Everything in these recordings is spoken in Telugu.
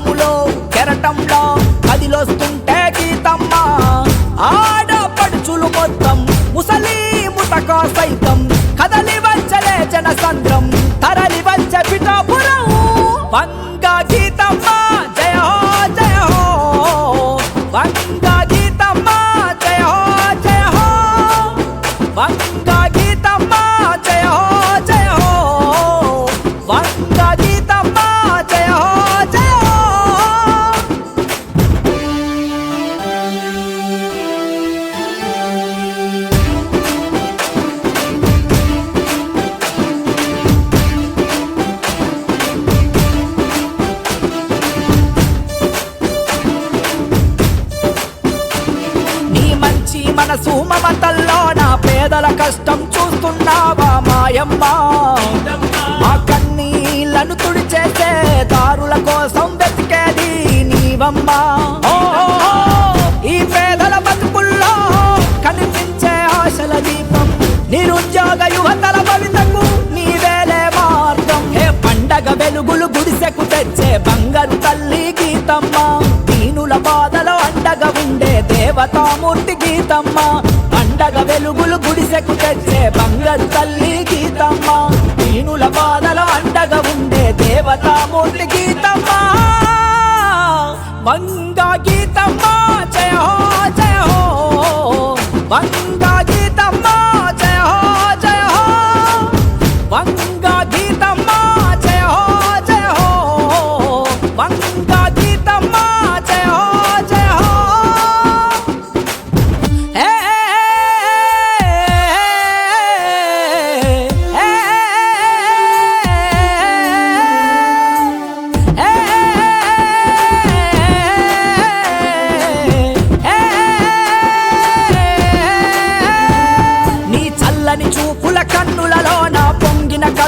యుద్ధములో కెరటంలో కదిలొస్తుంటే గీతమ్మ. ఆడపడుచులు మొత్తం ముసలి ముతక సైతం కదలి వచ్చలే జనసంద్రం తరలి వచ్చే పిఠాపురం వంగ గీతమ్మ జయ హో జయ హో. వంగ గీతమ్మ జయ హో జయ హో. వంగ గీతమ్మ జయ హో జయ హో. వంగ గీత మంచి మనసు నా పేదల కష్టం చూస్తున్నావా మాయమ్మ. ఆ కన్నీళ్ళను తుడిచేసే దారుల కోసం వెతికేది నీవమ్మా. ఈ పేదల బతుకుల్లో కనిపించే ఆశల దీపం నిరుద్యోగ యువతల భవితకు నీవేలే మార్గం. హే పండగ వెలుగులు గుడిసెకు తెచ్చే బంగారు తల్లి గీతమ్మ. దీనుల బాధలో అండగా ఉండే దేవతామూర్తి గీతమ్మ. వెలుగులు గుడిసెకు తెచ్చే బంగారు తల్లి గీతమ్మ. దీనుల బాధలో అండగా ఉండే దేవతామూర్తి గీతమ్మ. మంగ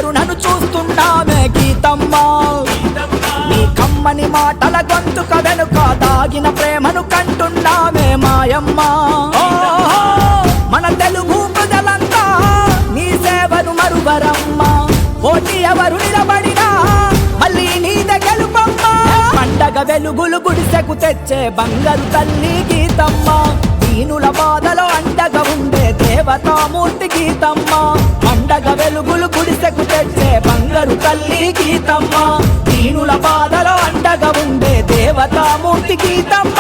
కరుణను చూస్తున్నామే గీతమ్మా. నీ కమ్మని మాటల గొంతుక వెనుక దాగిన ప్రేమను కంటున్నామే మాయమ్మ. మన తెలుగు ప్రజలంతా నీ సేవను మరువరమ్మ. పోటీ ఎవరు నిలబడినా మళ్ళీ నీదే గెలుపమ్మా. పండగ వెలుగులు గుడిసెకు తెచ్చే బంగారు తల్లి గీతమ్మ. దీనుల బాధలో అండగా ఉండే దేవతామూర్తి గీతమ్మ. వెలుగులు తెచ్చే బంగారు తల్లి గీతమ్మ. దీనుల బాధలో అండగా ఉండే దేవతామూర్తి గీతమ్మ.